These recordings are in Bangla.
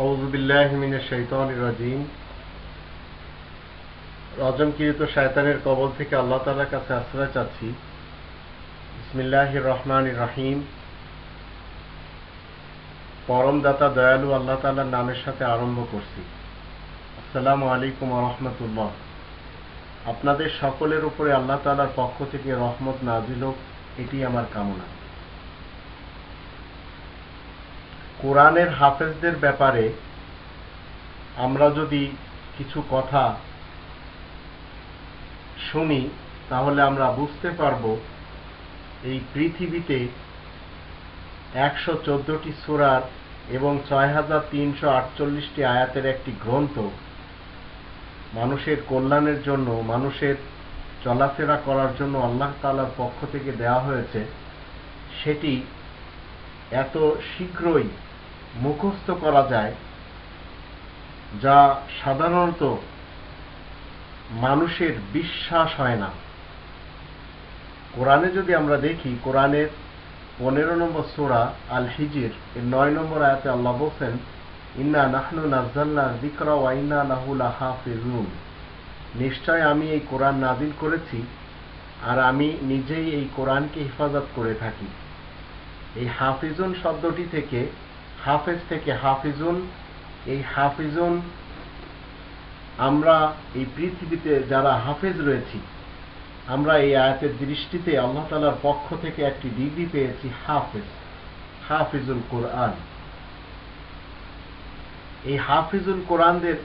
আউযু বিল্লাহি মিনাশ শাইতানির রাজিম। রজমকৃত শয়তানের কবল থেকে আল্লাহ তাআলার কাছে আশ্রয় চাচ্ছি। বিসমিল্লাহির রহমানির রহিম। পরম দাতা দয়ালু আল্লাহ তাআলার নামের সাথে আরম্ভ করছি। আসসালামু আলাইকুম ওয়া আপনাদের সকলের উপরে আল্লাহ তাআলার পক্ষ থেকে রহমত নাজিল হোক, এটি আমার কামনা। কোরআনের হাফেজদের ব্যাপারে আমরা যদি কিছু কথা শুনি, তাহলে আমরা বুঝতে পারব এই পৃথিবীতে একশো চোদ্দটি সুরার এবং ছয় হাজার তিনশো আটচল্লিশটি আয়াতের একটি গ্রন্থ মানুষের কল্যাণের জন্য, মানুষের চলাফেরা করার জন্য আল্লাহ তালার পক্ষ থেকে দেওয়া হয়েছে। সেটি এত শীঘ্রই মুখস্থ করা যায়, যা সাধারণত মানুষের বিশ্বাস হয় না। কোরআনে যদি আমরা দেখি, কোরআনের পনেরো নম্বর সোরা আল হিজির এর নয় নম্বর আয়াতে আল্লাহ বলছেন, ইন্না নাহনু নাজ্জাল্লা যিকরা ওয়া ইন্না লাহু লাহাফিজুন। নিশ্চয় আমি এই কোরআন নাজিল করেছি, আর আমি নিজেই এই কোরআনকে হেফাজত করে থাকি। এই হাফিজুন শব্দটি থেকে হাফেজ থেকে হাফিজুন, এই হাফিজুন, আমরা এই পৃথিবীতে যারা হাফেজ রয়েছি, আমরা এই আয়াতের দৃষ্টিতে আল্লাহ তালার পক্ষ থেকে একটি ডিগ্রি পেয়েছি হাফেজ, হাফিজুল কোরআন। এই হাফিজুল কোরআনদের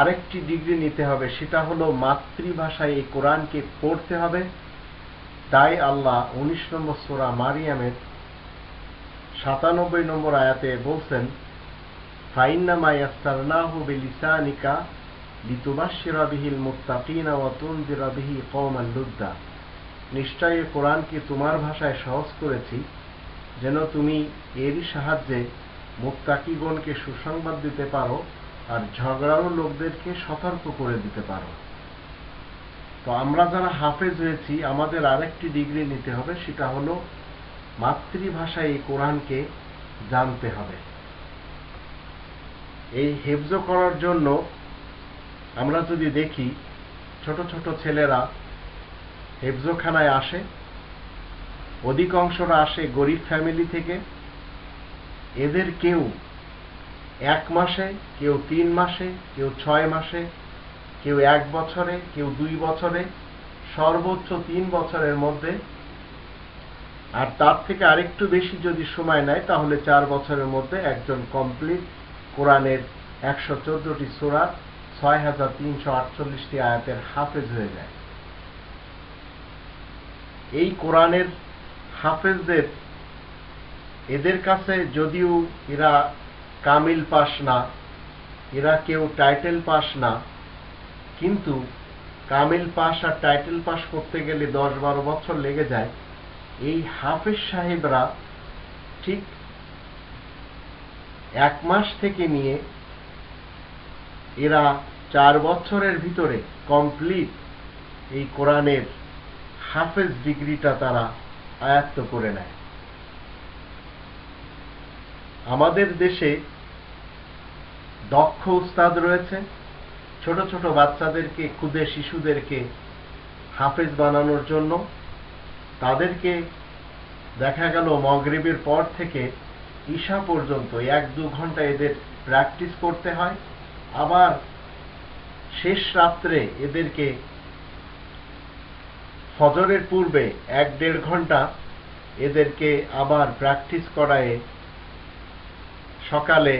আরেকটি ডিগ্রি নিতে হবে, সেটা হলো মাতৃভাষায় এই কোরআনকে পড়তে হবে। তাই আল্লাহ উনিশ নম্বর সোরা মারিয়ামের সাতানব্বই নম্বর আয়াতে বলছেন, ফাইন্নামা ইয়াসসারনাহু বিলিসানিকা লিতুবাশশিরা বিহিল মুত্তাকিনা ওয়া তুনজিরা বিহি কওমান লুদ্দা। নিশ্চয় কোরআনকে তোমার ভাষায় সহজ করেছি, যেন তুমি এরই সাহায্যে মুত্তাকিগণকে সুসংবাদ দিতে পারো আর ঝগড়াও লোকদেরকে সতর্ক করে দিতে পারো। তো আমরা যারা হাফেজ হয়েছি, আমাদের আরেকটি ডিগ্রি নিতে হবে, সেটা হলো মাতৃভাষায় এই কোরআনকে জানতে হবে। এই হেফজ করার জন্য আমরা যদি দেখি, ছোট ছোট ছেলেরা হেফজখানায় আসে, অধিকাংশরা আসে গরিব ফ্যামিলি থেকে। এদের কেউ এক মাসে, কেউ তিন মাসে, কেউ ছয় মাসে, কেউ এক বছরে, কেউ দুই বছরে, সর্বোচ্চ তিন বছরের মধ্যে আর তার থেকে আরেকটু বেশি যদি সময় নেয়, তাহলে চার বছরের মধ্যে একজন কমপ্লিট কোরআনের একশো চোদ্দটি সোরা ছয় হাজার তিনশো আটচল্লিশটি আয়াতের হাফেজ হয়ে যায়। এই কোরআনের হাফেজদের, এদের কাছে যদিও এরা কামিল পাস না, এরা কেউ টাইটেল পাস না, কিন্তু কামিল পাস আর টাইটেল পাস করতে গেলে দশ বারো বছর লেগে যায়। এই হাফেজ সাহেবরা ঠিক এক মাস থেকে নিয়ে এরা চার বছরের ভিতরে কমপ্লিট এই কোরআনের হাফেজ ডিগ্রিটা তারা আয়ত্ত করে নেয়। আমাদের দেশে দক্ষ উস্তাদ রয়েছে, ছোট ছোট বাচ্চাদেরকে ক্ষুদে শিশুদেরকে হাফেজ বানানোর জন্য তাদেরকে দেখা গেল মগরিবের পর থেকে ঈশা পর্যন্ত এক দু ঘণ্টা এদের প্র্যাকটিস করতে হয়। আবার শেষ রাত্রে এদেরকে ফজরের পূর্বে এক দেড় ঘণ্টা এদেরকে আবার প্র্যাকটিস করায় সকালে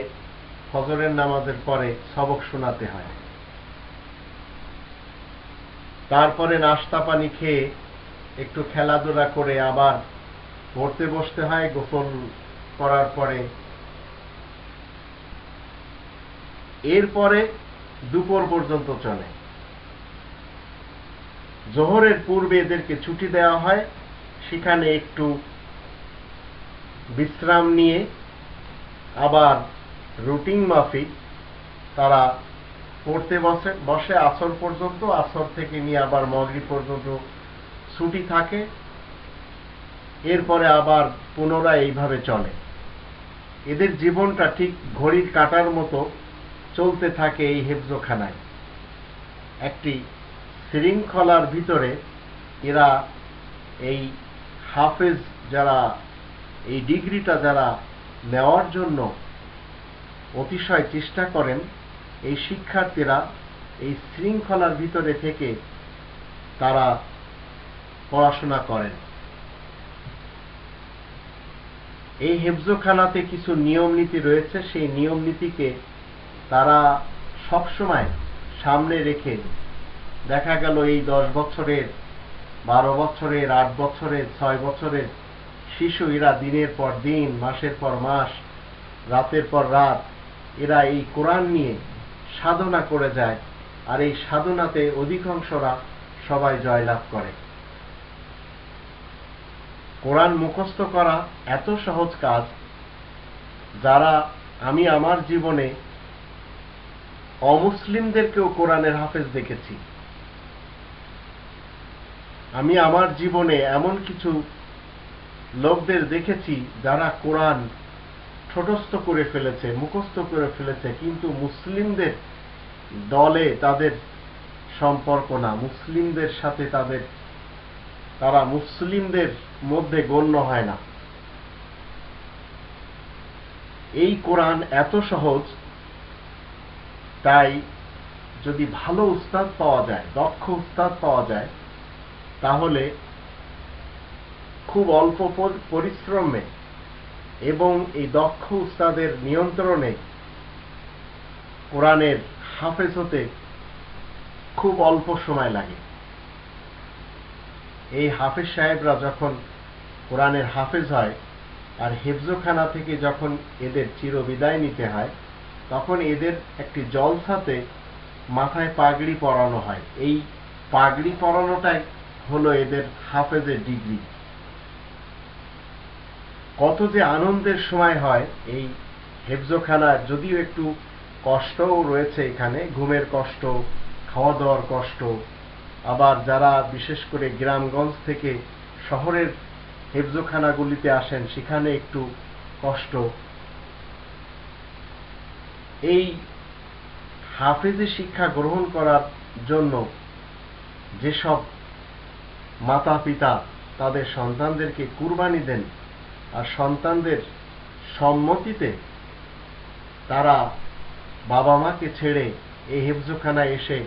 ফজরের নামাজের পরে সবক শোনাতে হয়। তারপরে নাস্তা পানি খেয়ে একটু খেলাধুলা করে আবার পড়তে বসতে হয়, গোসল করার পরে। এরপরে দুপুর পর্যন্ত চলে। জোহরের পূর্বে এদেরকে ছুটি দেওয়া হয়। সেখানে একটু বিশ্রাম নিয়ে আবার রুটিন মাফিক তারা পড়তে বসে বসে আসর পর্যন্ত, আসর থেকে নিয়ে আবার মগরি পর্যন্ত ছুটি থাকে, এরপরে আবার পুনরায় এইভাবে চলে। এদের জীবনটা ঠিক ঘড়ির কাটার মতো চলতে থাকে এই হেফজোখানায়। একটি শৃঙ্খলার ভিতরে এরা এই হাফেজ যারা, এই ডিগ্রিটা যারা নেওয়ার জন্য অতিশয় চেষ্টা করেন, এই শিক্ষার্থীরা এই শৃঙ্খলার ভিতরে থেকে তারা পড়াশোনা করেন। এই হেফজোখানাতে কিছু নিয়ম নীতি রয়েছে, সেই নিয়ম নীতিকে তারা সবসময় সামনে রেখে দেখা গেল এই দশ বছরের, বারো বছরের, আট বছরের, ছয় বছরের শিশু এরা দিনের পর দিন, মাসের পর মাস, রাতের পর রাত এরা এই কোরআন নিয়ে সাধনা করে যায়। আর এই সাধনাতে অধিকাংশরা সবাই জয়লাভ করে। কোরআন মুখস্থ করা এত সহজ কাজ, যারা আমি আমার জীবনে অমুসলিমদেরকেও কোরআনের হাফেজ দেখেছি। আমি আমার জীবনে এমন কিছু লোকদের দেখেছি যারা কোরআন ঠোঁটস্থ করে ফেলেছে, মুখস্থ করে ফেলেছে, কিন্তু মুসলিমদের দলে তাদের সম্পর্ক না, মুসলিমদের সাথে তাদের তারা মুসলিমদের মধ্যে গণ্য হয় না। এই কোরআন এত সহজ, তাই যদি ভালো উস্তাদ পাওয়া যায়, দক্ষ উস্তাদ পাওয়া যায়, তাহলে খুব অল্প পরিশ্রমে এবং এই দক্ষ উস্তাদের নিয়ন্ত্রণে কোরআনের হাফেজ হতে খুব অল্প সময় লাগে। এই হাফেজ সাহেবরা যখন কোরআনের হাফেজ হয় আর হেফজোখানা থেকে যখন এদের চিরবিদায় নিতে হয়, তখন এদের একটি জলসাতে মাথায় পাগড়ি পরানো হয়। এই পাগড়ি পরানোটাই হলো এদের হাফেজের ডিগ্রি। কত যে আনন্দের সময় হয় এই হেফজোখানার যদিও একটু কষ্টও রয়েছে এখানে, ঘুমের কষ্ট খাওয়া দাওয়ার কষ্ট আবার যারা বিশেষ করে গ্রামগঞ্জ থেকে শহরের হেফজোখানাগুলিতে আসেন, সেখানে একটু কষ্ট। এই হাফেজে শিক্ষা গ্রহণ করার জন্য যেসব মাতা পিতা তাদের সন্তানদেরকে কুরবানি দেন আর সন্তানদের সম্মতিতে তারা বাবা মাকে ছেড়ে এই হেফজোখানায় এসে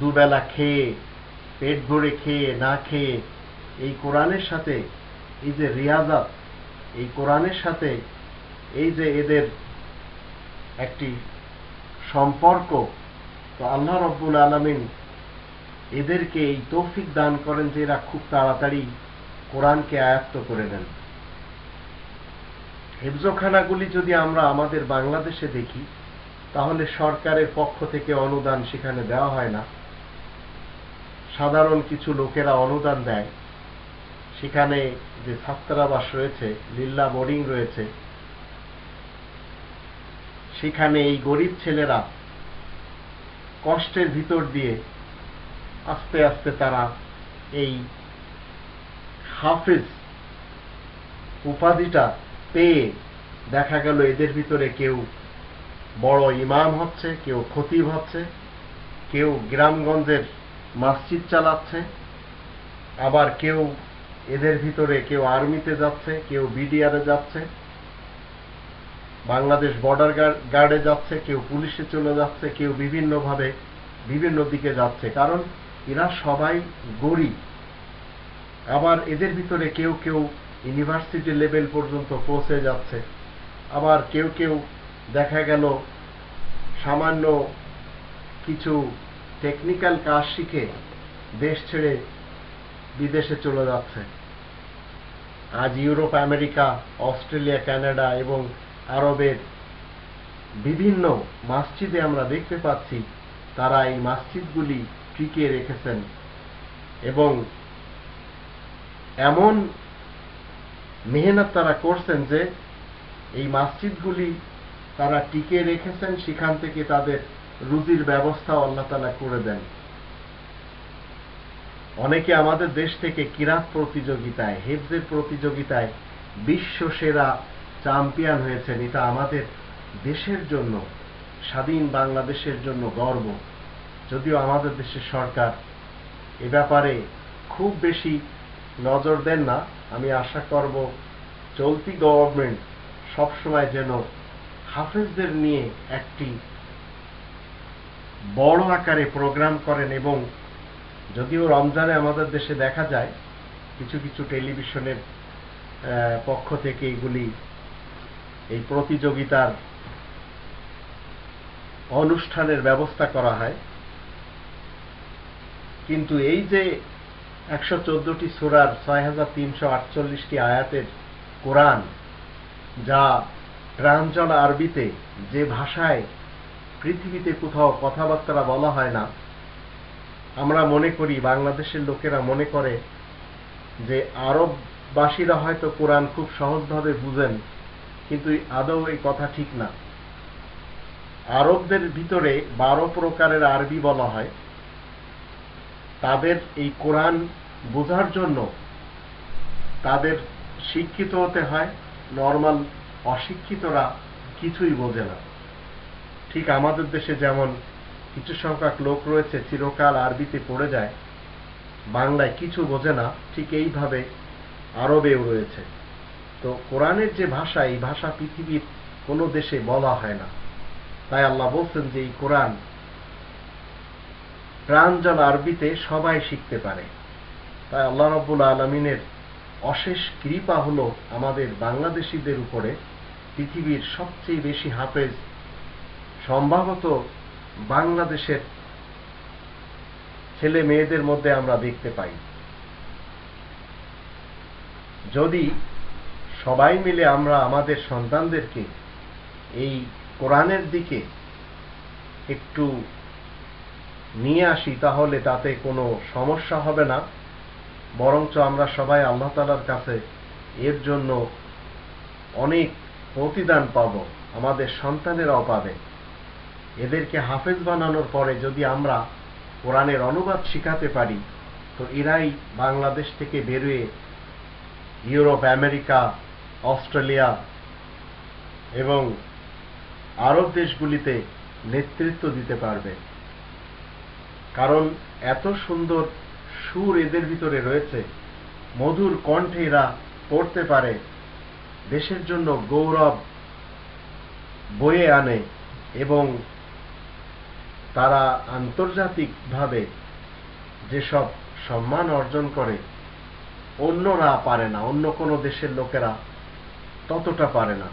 দুবেলা খেয়ে, পেট ভরে খেয়ে, না খেয়ে, এই কোরআনের সাথে, এই যে রিয়াজাত, এই কোরআনের সাথে, এই যে এদের একটি সম্পর্ক, তো আল্লাহ রব্বুল আলমিন এদেরকে এই তৌফিক দান করেন যে এরা খুব তাড়াতাড়ি কোরআনকে আয়ত্ত করে নেন। হেফজোখানাগুলি যদি আমরা আমাদের বাংলাদেশে দেখি, তাহলে সরকারের পক্ষ থেকে অনুদান সেখানে দেওয়া হয় না। সাধারণ কিছু লোকেরা অনুদান দেয়। সেখানে যে ছাত্রাবাস রয়েছে লিল্লা বোর্ডিং রয়েছে, সেখানে এই গরিব ছেলেরা কষ্টের ভিতর দিয়ে আস্তে আস্তে তারা এই হাফিজ উপাধিটা পেয়ে দেখা গেল এদের ভিতরে কেউ বড় ইমাম হচ্ছে, কেউ খতিব হচ্ছে, কেউ গ্রামগঞ্জের মসজিদ চালাচ্ছে, আবার কেউ এদের ভিতরে কেউ আর্মিতে যাচ্ছে, কেউ বিডিআরে যাচ্ছে, বাংলাদেশ বর্ডার গার্ডে যাচ্ছে, কেউ পুলিশে চলে যাচ্ছে, কেউ বিভিন্নভাবে বিভিন্ন দিকে যাচ্ছে। কারণ এরা সবাই গরিব। আবার এদের ভিতরে কেউ কেউ ইউনিভার্সিটি লেভেল পর্যন্ত পৌঁছে যাচ্ছে। আবার কেউ কেউ দেখা গেল সামান্য কিছু টেকনিক্যাল কাজ শিখে দেশ ছেড়ে বিদেশে চলে যাচ্ছে। আজ ইউরোপ, আমেরিকা, অস্ট্রেলিয়া, কানাডা এবং আরবের বিভিন্ন মসজিদে আমরা দেখতে পাচ্ছি, তারা এই মসজিদগুলি টিকিয়ে রেখেছেন এবং এমন মেহনত তারা করছেন যে এই মসজিদগুলি তারা টিকে রেখেছেন, সেখান থেকে তাদের রুজির ব্যবস্থা আল্লাহ তালা করে দেন। অনেকে আমাদের দেশ থেকে কিরাত প্রতিযোগিতায়, হেফজের প্রতিযোগিতায় বিশ্ব সেরা চ্যাম্পিয়ন হয়েছেন। এটা আমাদের দেশের জন্য, স্বাধীন বাংলাদেশের জন্য গর্ব। যদিও আমাদের দেশের সরকার এ ব্যাপারে খুব বেশি নজর দেন না। আমি আশা করব চলতি গভর্নমেন্ট সবসময় যেন হাফেজদের নিয়ে একটি বড় আকারে প্রোগ্রাম করেন এবং যদিও রমজানে আমাদের দেশে দেখা যায়, কিছু কিছু টেলিভিশনের পক্ষ থেকে এগুলি, এই প্রতিযোগিতার অনুষ্ঠানের ব্যবস্থা করা হয়। কিন্তু এই যে একশো চোদ্দটি সুরার ছয় হাজার তিনশো আটচল্লিশটি আয়াতের কোরআন, যা প্রাঞ্জল আরবিতে যে ভাষায় পৃথিবীতে কোথাও কথাবার্তা বলা হয় না। আমরা মনে করি, বাংলাদেশের লোকেরা মনে করে যে আরববাসীরা হয়তো কোরআন খুব সহজভাবে বুঝেন, কিন্তু আদৌ এই কথা ঠিক না। আরবদের ভিতরে বারো প্রকারের আরবি বলা হয়। তাদের এই কোরআন বোঝার জন্য তাদের শিক্ষিত হতে হয়, নর্মাল অশিক্ষিতরা কিছুই বোঝে না। ঠিক আমাদের দেশে যেমন কিছু সংখ্যক লোক রয়েছে, চিরকাল আরবিতে পড়ে যায়, বাংলায় কিছু বোঝে না, ঠিক এইভাবে আরবেও রয়েছে। তো কোরআনের যে ভাষা, এই ভাষা পৃথিবীর কোনো দেশে বলা হয় না। তাই আল্লাহ বলছেন যে এই কোরআন প্রাঞ্জল আরবিতে সবাই শিখতে পারে। তাই আল্লাহ রব্বুল আলমিনের অশেষ কৃপা হলো আমাদের বাংলাদেশিদের উপরে পৃথিবীর সবচেয়ে বেশি হাফেজ সম্ভবত বাংলাদেশের ছেলে মেয়েদের মধ্যে আমরা দেখতে পাই। যদি সবাই মিলে আমরা আমাদের সন্তানদেরকে এই কোরআনের দিকে একটু নিয়ে আসি, তাহলে তাতে কোনো সমস্যা হবে না। বরঞ্চ আমরা সবাই আল্লাহ তালার কাছে এর জন্য অনেক প্রতিদান পাব, আমাদের সন্তানেরাও পাবে। এদেরকে হাফেজ বানানোর পরে যদি আমরা কোরআনের অনুবাদ শিখাতে পারি, তো এরাই বাংলাদেশ থেকে বেরোয় ইউরোপ, আমেরিকা, অস্ট্রেলিয়া এবং আরব দেশগুলিতে নেতৃত্ব দিতে পারবে। কারণ এত সুন্দর সুর এদের ভিতরে রয়েছে। মধুর কণ্ঠে এরা পড়তে পারে, দেশের জন্য গৌরব বয়ে আনে এবং তারা আন্তর্জাতিকভাবে যেসব সম্মান অর্জন করে, অন্যরা পারে না, অন্য কোনো দেশের লোকেরা ততটা পারে না।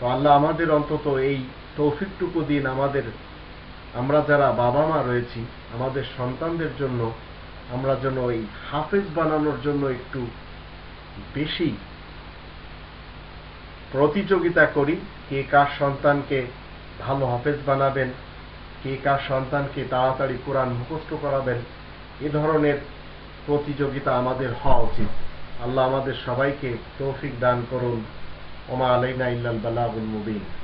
তো আল্লাহ আমাদের অন্তত এই তৌফিকটুকু দিন আমাদের, আমরা যারা বাবা মা রয়েছি, আমাদের সন্তানদের জন্য আমরা যেন ওই হাফেজ বানানোর জন্য একটু বেশি প্রতিযোগিতা করি, কে কার সন্তানকে ভালো হাফেজ বানাবেন, কে কার সন্তানকে তাড়াতাড়ি কোরআন মুখস্থ করাবেন, এ ধরনের প্রতিযোগিতা আমাদের হওয়া উচিত। আল্লাহ আমাদের সবাইকে তৌফিক দান করুন। ওমা আলাইনা ইল্লাল বালাগুল মুবিন।